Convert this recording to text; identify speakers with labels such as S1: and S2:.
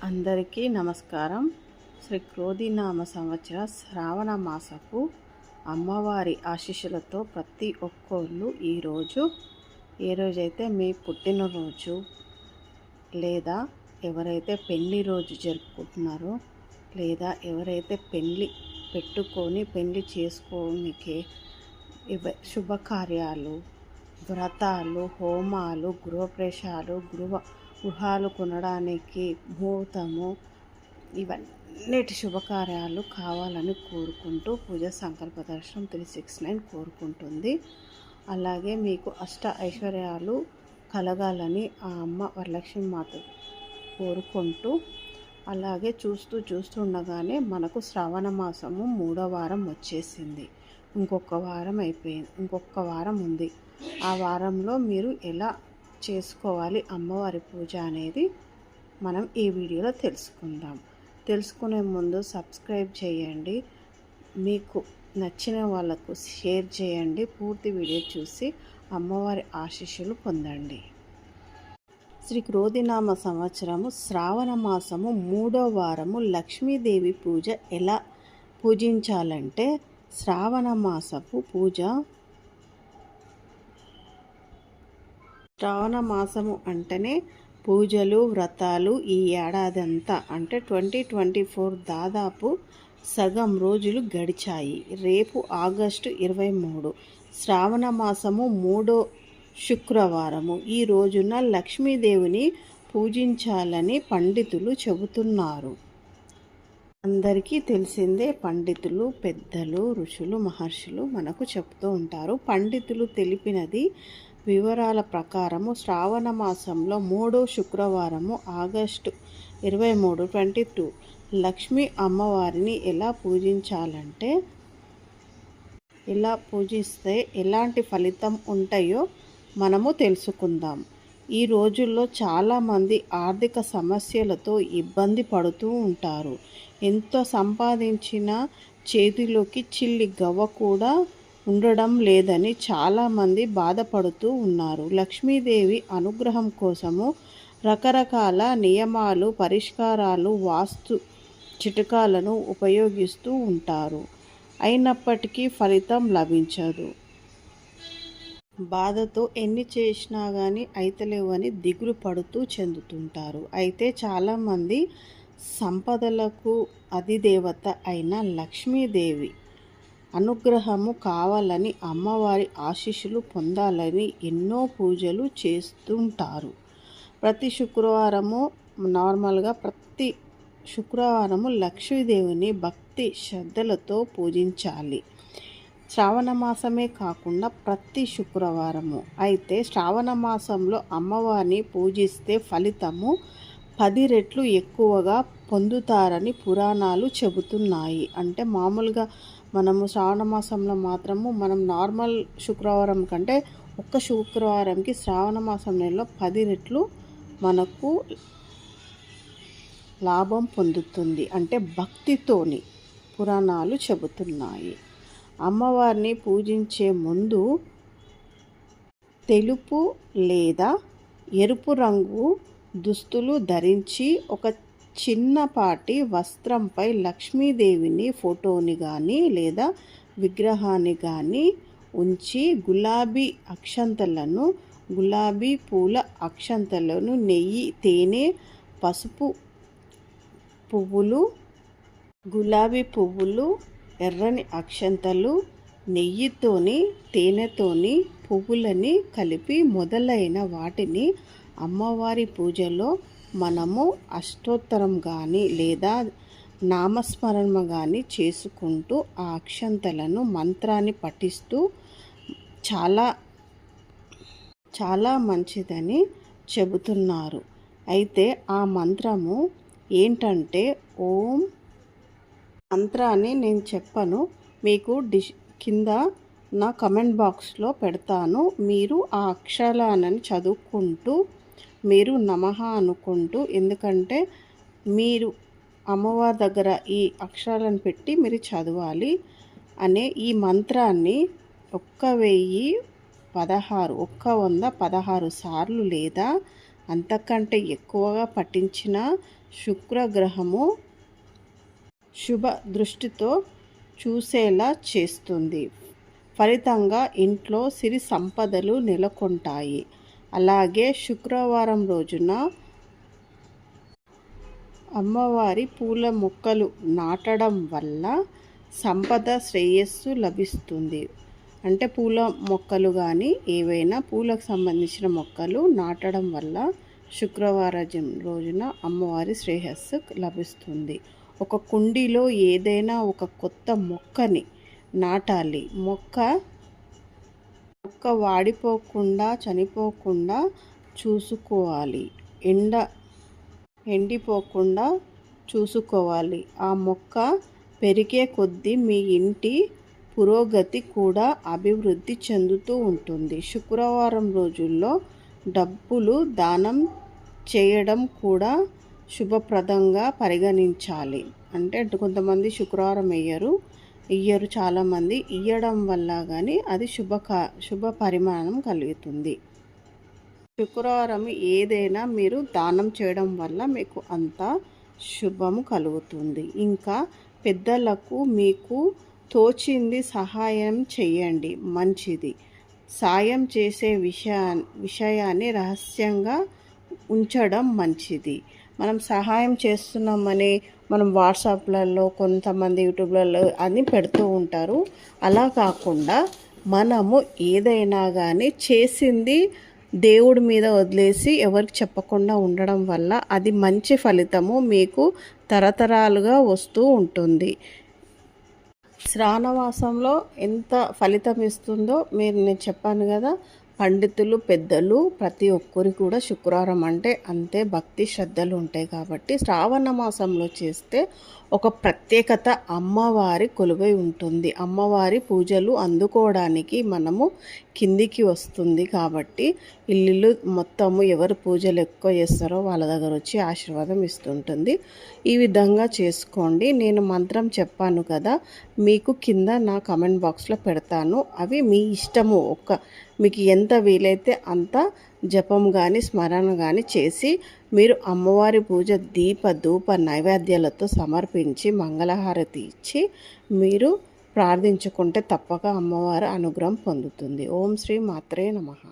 S1: అందరికీ నమస్కారం. శ్రీ క్రోధినామ సంవత్సర శ్రావణ మాసపు అమ్మవారి ఆశీస్సులతో ప్రతి ఒక్కళ్ళు ఈరోజు ఏ రోజైతే మీ పుట్టినరోజు లేదా ఎవరైతే పెళ్ళి రోజు జరుపుకుంటున్నారో లేదా ఎవరైతే పెళ్ళి పెట్టుకొని పెళ్ళి చేసుకోనికి ఇవ శుభకార్యాలు వ్రతాలు హోమాలు గృహప్రవేశాలు గృహ గృహాలు కొనడానికి ముహూర్తము ఇవన్నిటి శుభకార్యాలు కావాలని కోరుకుంటూ పూజ సంకల్ప దర్శనం త్రీ సిక్స్ నైన్ కోరుకుంటుంది. అలాగే మీకు అష్ట ఐశ్వర్యాలు కలగాలని ఆ అమ్మ వరలక్ష్మి మాత కోరుకుంటూ అలాగే చూస్తూ చూస్తుండగానే మనకు శ్రావణ మాసము మూడో వారం వచ్చేసింది. ఇంకొక వారం అయిపోయింది ఇంకొక వారం ఉంది. ఆ వారంలో మీరు ఎలా చేసుకోవాలి అమ్మవారి పూజ అనేది మనం ఈ వీడియోలో తెలుసుకుందాం. తెలుసుకునే ముందు సబ్స్క్రైబ్ చేయండి. మీకు నచ్చిన వాళ్ళకు షేర్ చేయండి. పూర్తి వీడియో చూసి అమ్మవారి ఆశీస్సులు పొందండి. శ్రీ క్రోధినామ సంవత్సరము శ్రావణ మాసము మూడో వారము లక్ష్మీదేవి పూజ ఎలా పూజించాలంటే శ్రావణ మాసపు పూజ శ్రావణ మాసము అంటేనే పూజలు వ్రతాలు ఈ ఏడాది అంతా అంటే ట్వంటీ ట్వంటీ ఫోర్ దాదాపు సగం రోజులు గడిచాయి. రేపు ఆగస్టు ఇరవై మూడు. శ్రావణ మాసము మూడో శుక్రవారము. ఈ రోజున లక్ష్మీదేవిని పూజించాలని పండితులు చెబుతున్నారు. అందరికీ తెలిసిందే పండితులు పెద్దలు ఋషులు మహర్షులు మనకు చెప్తూ ఉంటారు. పండితులు తెలిపినది వివరాల ప్రకారము శ్రావణ మాసంలో మూడో శుక్రవారము ఆగస్టు ఇరవై మూడు ట్వంటీ టూ. లక్ష్మీ అమ్మవారిని ఎలా పూజించాలంటే ఎలా పూజిస్తే ఎలాంటి ఫలితం ఉంటాయో మనము తెలుసుకుందాం. ఈ రోజుల్లో చాలామంది ఆర్థిక సమస్యలతో ఇబ్బంది పడుతూ ఉంటారు. ఎంత సంపాదించిన చేతిలోకి చిల్లి గవ్వ కూడా ఉండడం లేదని చాలామంది బాధపడుతూ ఉన్నారు. లక్ష్మీదేవి అనుగ్రహం కోసము రకరకాల నియమాలు పరిష్కారాలు వాస్తు చిటకాలను ఉపయోగిస్తూ ఉంటారు. అయినప్పటికీ ఫలితం లభించదు. బాధతో ఎన్ని చేసినా కానీ అయితలేవని దిగులు పడుతూ చెందుతుంటారు. అయితే చాలామంది సంపదలకు అధిదేవత అయిన లక్ష్మీదేవి అనుగ్రహము కావాలని అమ్మవారి ఆశీస్సులు పొందాలని ఎన్నో పూజలు చేస్తుంటారు. ప్రతి శుక్రవారము నార్మల్గా ప్రతి శుక్రవారము లక్ష్మీదేవిని భక్తి శ్రద్ధలతో పూజించాలి. శ్రావణ మాసమే కాకుండా ప్రతి శుక్రవారము. అయితే శ్రావణ మాసంలో అమ్మవారిని పూజిస్తే ఫలితము పది రెట్లు ఎక్కువగా పొందుతారని పురాణాలు చెబుతున్నాయి. అంటే మామూలుగా మనము శ్రావణ మాసంలో మాత్రము మనం నార్మల్ శుక్రవారం కంటే ఒక్క శుక్రవారంకి శ్రావణ మాసం నెలలో పది రెట్లు మనకు లాభం పొందుతుంది. అంటే భక్తితోని పురాణాలు చెబుతున్నాయి. అమ్మవారిని పూజించే ముందు తెలుపు లేదా ఎరుపు రంగు దుస్తులు ధరించి ఒక చిన్నపాటి వస్త్రంపై లక్ష్మీదేవిని ఫోటోని కానీ లేదా విగ్రహాన్ని కానీ ఉంచి గులాబీ అక్షంతలను గులాబీ పూల అక్షంతలను నెయ్యి తేనె పసుపు పువ్వులు గులాబీ పువ్వులు ఎర్రని అక్షంతలు నెయ్యితోని తేనెతోని పువ్వులని కలిపి మొదలైన వాటిని అమ్మవారి పూజలో మనము అష్టోత్తరం కానీ లేదా నామస్మరణ కానీ చేసుకుంటూ ఆ అక్షంతలను మంత్రాన్ని పఠిస్తూ చాలా చాలా మంచిదని చెబుతున్నారు. అయితే ఆ మంత్రము ఏంటంటే ఓం మంత్రాన్ని నేను చెప్పను. మీకు డిష్ కింద నా కమెంట్ బాక్స్లో పెడతాను. మీరు ఆ అక్షరాలను చదువుకుంటూ మీరు నమః అనుకుంటూ ఎందుకంటే మీరు అమ్మవారి దగ్గర ఈ అక్షరాలను పెట్టి మీరు చదవాలి అనే ఈ మంత్రాన్ని ఒక్క వెయ్యి పదహారు ఒక్క వంద పదహారు సార్లు లేదా అంతకంటే ఎక్కువగా పఠించిన శుక్రగ్రహము శుభ దృష్టితో చూసేలా చేస్తుంది. ఫలితంగా ఇంట్లో సిరి సంపదలు నెలకొంటాయి. అలాగే శుక్రవారం రోజున అమ్మవారి పూల మొక్కలు నాటడం వల్ల సంపద శ్రేయస్సు లభిస్తుంది. అంటే పూల మొక్కలు కానీ ఏవైనా పూలకు సంబంధించిన మొక్కలు నాటడం వల్ల శుక్రవారం రోజున అమ్మవారి శ్రేయస్సు లభిస్తుంది. ఒక కుండీలో ఏదైనా ఒక కొత్త మొక్కని నాటాలి. మొక్క మొక్క వాడిపోకుండా చనిపోకుండా చూసుకోవాలి. ఎండ ఎండిపోకుండా చూసుకోవాలి. ఆ మొక్క పెరిగే కొద్దీ మీ ఇంటి పురోగతి కూడా అభివృద్ధి చెందుతూ ఉంటుంది. శుక్రవారం రోజుల్లో డబ్బులు దానం చేయడం కూడా శుభప్రదంగా పరిగణించాలి. అంటే కొంతమంది శుక్రవారం వేయరు ఇయ్యరు చాలామంది. ఇయ్యడం వల్ల కానీ అది శుభ శుభ పరిమాణం కలుగుతుంది. శుక్రవారం ఏదైనా మీరు దానం చేయడం వల్ల మీకు అంత శుభము కలుగుతుంది. ఇంకా పెద్దలకు మీకు తోచింది సహాయం చేయండి. మంచిది. సాయం చేసే విషయా విషయాన్ని రహస్యంగా ఉంచడం మంచిది. మనం సహాయం చేస్తున్నామని మనం వాట్సాప్లలో కొంతమంది యూట్యూబ్లలో అని పెడుతూ ఉంటారు. అలా కాకుండా మనము ఏదైనా కానీ చేసింది దేవుడి మీద వదిలేసి ఎవరికి చెప్పకుండా ఉండడం వల్ల అది మంచి ఫలితము మీకు తరతరాలుగా వస్తూ ఉంటుంది. శ్రావణమాసంలో ఎంత ఫలితం ఇస్తుందో మీరు నేను చెప్పాను కదా పండితులు పెద్దలు ప్రతి ఒక్కరికి కూడా శుక్రవారం అంటే అంతే భక్తి శ్రద్ధలు ఉంటాయి కాబట్టి శ్రావణ మాసంలో చేస్తే ఒక ప్రత్యేకత అమ్మవారి కొలువై ఉంటుంది. అమ్మవారి పూజలు అందుకోవడానికి మనము కిందికి వస్తుంది కాబట్టి ఇల్లు మొత్తము ఎవరు పూజలు ఎక్కువ చేస్తారో వాళ్ళ దగ్గర వచ్చి ఆశీర్వాదం ఇస్తుంటుంది. ఈ విధంగా చేసుకోండి. నేను మంత్రం చెప్పాను కదా మీకు కింద నా కమెంట్ బాక్స్లో పెడతాను. అవి మీ ఇష్టము. ఒక మీకు ఎంత వీలైతే అంత జపం కానీ స్మరణ కానీ చేసి మీరు అమ్మవారి పూజ దీప ధూప నైవేద్యాలతో సమర్పించి మంగళహారతి ఇచ్చి మీరు ప్రార్థించుకుంటే తప్పక అమ్మవారి అనుగ్రహం పొందుతుంది. ఓం శ్రీ మాత్రే నమహా